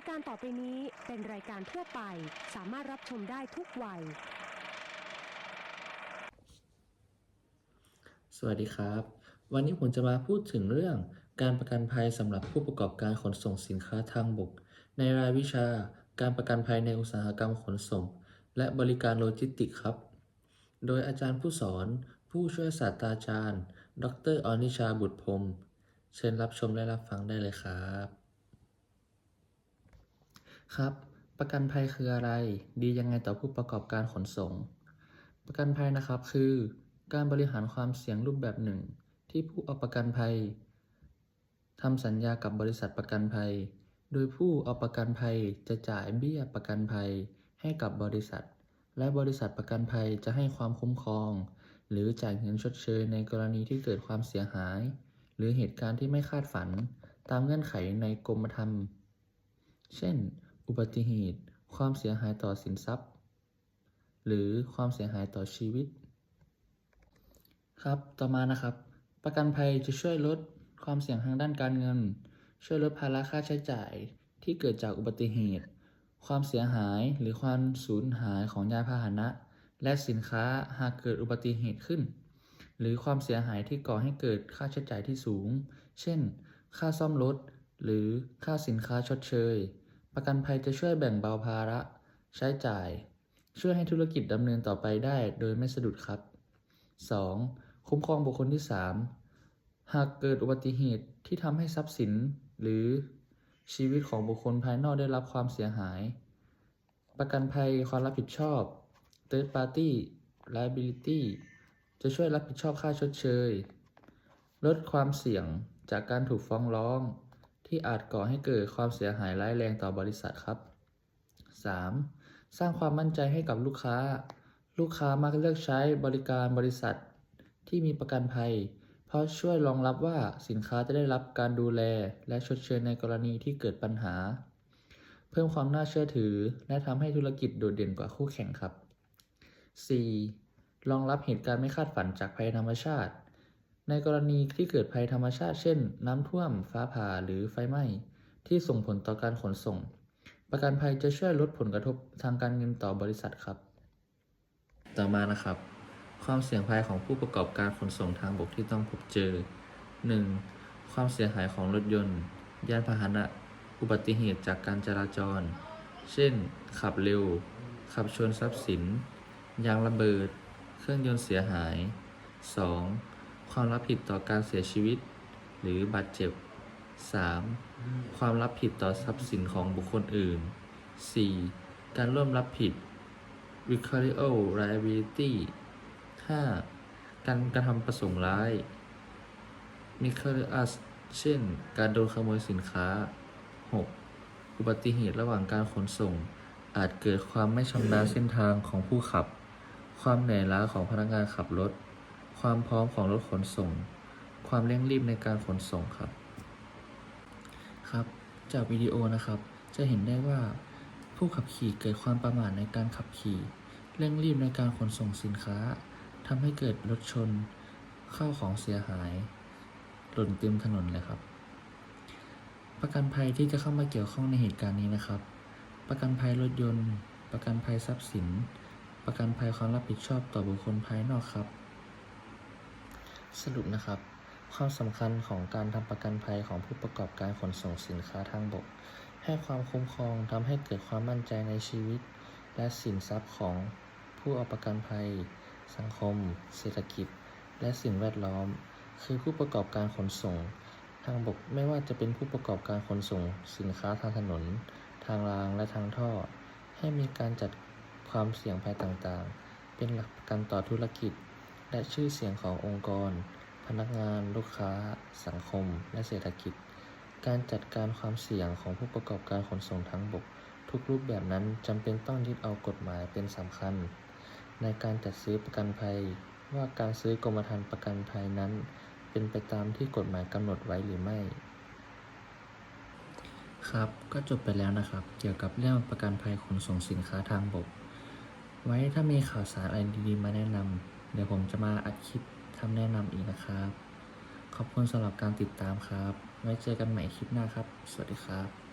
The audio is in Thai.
ายการต่อไปนี้เป็นรายการทั่วไป สามารถรับชมได้ทุกวัย สวัสดีครับ วันนี้ผมจะมาพูดถึงเรื่องการประกันภัยสำหรับผู้ประกอบการขนส่งสินค้าทางบก ในรายวิชาการประกันภัยในอุตสาหกรรมขนส่ง และบริการโลจิสติกส์ครับ โดยอาจารย์ผู้สอน ผู้ช่วยศาสตราจารย์ ดรอนิชาบุตรพรมเชิญรับชมและรับฟังได้เลยครับ ครับ ประกันภัยคืออะไร ดียังไงต่อผู้ประกอบการขนส่ง ประกันภัยนะครับคือ การบริหารความเสี่ยงรูปแบบหนึ่ง ที่ผู้เอาประกันภัยทำสัญญากับบริษัทประกันภัย โดยผู้เอาประกันภัยจะจ่ายเบี้ยประกันภัยให้กับบริษัท และบริษัทประกันภัยจะให้ความคุ้มครอง หรือจ่ายเงินชดเชยในกรณีที่เกิดความเสียหาย หรือเหตุการณ์ที่ไม่คาดฝัน ตามเงื่อนไขในกรมธรรม์เช่น อุบัติเหตุ ความเสียหายต่อสินทรัพย์ หรือความเสียหายต่อชีวิต ครับ ต่อมานะครับ ประกันภัยจะช่วยลดความเสี่ยงทางด้านการเงิน ช่วยลดภาระค่าใช้จ่ายที่เกิดจากอุบัติเหตุ ความเสียหายหรือความสูญหายของยานพาหนะ และสินค้าหากเกิดอุบัติเหตุขึ้น หรือความเสียหายที่ก่อให้เกิดค่าใช้จ่ายที่สูง เช่น ค่าซ่อมรถหรือค่าสินค้าชดเชย ประกันภัยจะช่วยแบ่งเบาภาระ ใช้จ่าย ช่วยให้ธุรกิจดำเนินต่อไปได้โดยไม่สะดุดครับ 2. คุ้มครองบุคคลที่ 3 หากเกิดอุบัติเหตุที่ทำให้ทรัพย์สิน หรือชีวิตของบุคคลภายนอกได้รับความเสียหาย ประกันภัยความรับผิดชอบ Third Party Liability จะช่วยรับผิดชอบค่าชดเชย ลดความเสี่ยงจากการถูกฟ้องร้อง ที่อาจก่อให้เกิดความเสียหายร้ายแรงต่อบริษัทครับ 3. สร้างความมั่นใจให้กับลูกค้า ลูกค้ามักเลือกใช้บริการบริษัทที่มีประกันภัย เพราะช่วยรองรับว่าสินค้าจะได้รับการดูแลและชดเชยในกรณีที่เกิดปัญหา เพิ่มความน่าเชื่อถือ และทำให้ธุรกิจโดดเด่นกว่าคู่แข่งครับ 4. รองรับเหตุการณ์ไม่คาดฝันจากภัยธรรมชาติ ในกรณีที่เกิดภัยธรรมชาติเช่น น้ำท่วม ฟ้าผ่าหรือไฟไหม้ ที่ส่งผลต่อการขนส่ง ประกันภัยจะช่วยลดผลกระทบทางการเงินต่อบริษัทครับ ต่อมานะครับ ความเสี่ยงภัยของผู้ประกอบการขนส่งทางบกที่ต้องพบเจอ 1. ความเสียหายของรถยนต์ ยานพาหนะ อุบัติเหตุจากการจราจร เช่น ขับเร็ว ขับชนทรัพย์สิน ยางระเบิด เครื่องยนต์เสียหาย 2. ความรับผิดต่อการเสียชีวิต หรือบาดเจ็บ 3. ความรับผิดต่อทรัพย์สินของบุคคลอื่น 4. การร่วมรับผิด vicarial liability 5. การกระทำประสงค์ร้าย vicarious เช่น การโดนขโมยสินค้า 6. อุบัติเหตุระหว่างการขนส่ง อาจเกิดความไม่ชำนาญเส้นทางของผู้ขับ ความเหนื่อยล้าของพนักงานขับรถ ความพร้อมของรถขนส่ง ความเร่งรีบในการขนส่งครับ ครับ จากวิดีโอนะครับ จะเห็นได้ว่า ผู้ขับขี่เกิดความประมาทในการขับขี่ เร่งรีบในการขนส่งสินค้าทำให้เกิดรถชน เข้าของเสียหาย หล่นเต็มถนนเลยครับ ประกันภัยที่จะเข้ามาเกี่ยวข้องในเหตุการณ์นี้นะครับ ประกันภัยรถยนต์ ประกันภัยทรัพย์สิน ประกันภัยความรับผิดชอบต่อบุคคลภายนอกครับ สรุปนะครับ ความสำคัญของการทำประกันภัยของผู้ประกอบการขนส่งสินค้าทางบก ให้ความคุ้มครองทำให้เกิดความมั่นใจในชีวิต และสินทรัพย์ของผู้เอาประกันภัย สังคม เศรษฐกิจ และสิ่งแวดล้อม คือผู้ประกอบการขนส่ง ทางบกไม่ว่าจะเป็นผู้ประกอบการขนส่ง สินค้าทางถนน ทางรางและทางท่อ ให้มีการจัดความเสี่ยงภัยต่างๆ เป็นหลักประกันต่อธุรกิจ และชื่อเสียงขององค์กร พนักงาน ลูกค้า สังคม และเศรษฐกิจ การจัดการความเสี่ยงของผู้ประกอบการขนส่งทางบก ทุกรูปแบบนั้นจำเป็นต้องยึดเอากฎหมายเป็นสำคัญ ในการจัดซื้อประกันภัย ว่าการซื้อกรมธรรม์ประกันภัยนั้น เป็นไปตามที่กฎหมายกำหนดไว้หรือไม่ครับ ก็จบไปแล้วนะครับ เกี่ยวกับเรื่องประกันภัยขนส่งสินค้าทางบก ไว้ถ้ามีข่าวสารอะไรดีๆ มาแนะนำ เดี๋ยวผมจะมาอัดคลิปทำแนะนำอีกนะครับ ขอบคุณสำหรับการติดตามครับ ไว้เจอกันใหม่คลิปหน้าครับ สวัสดีครับ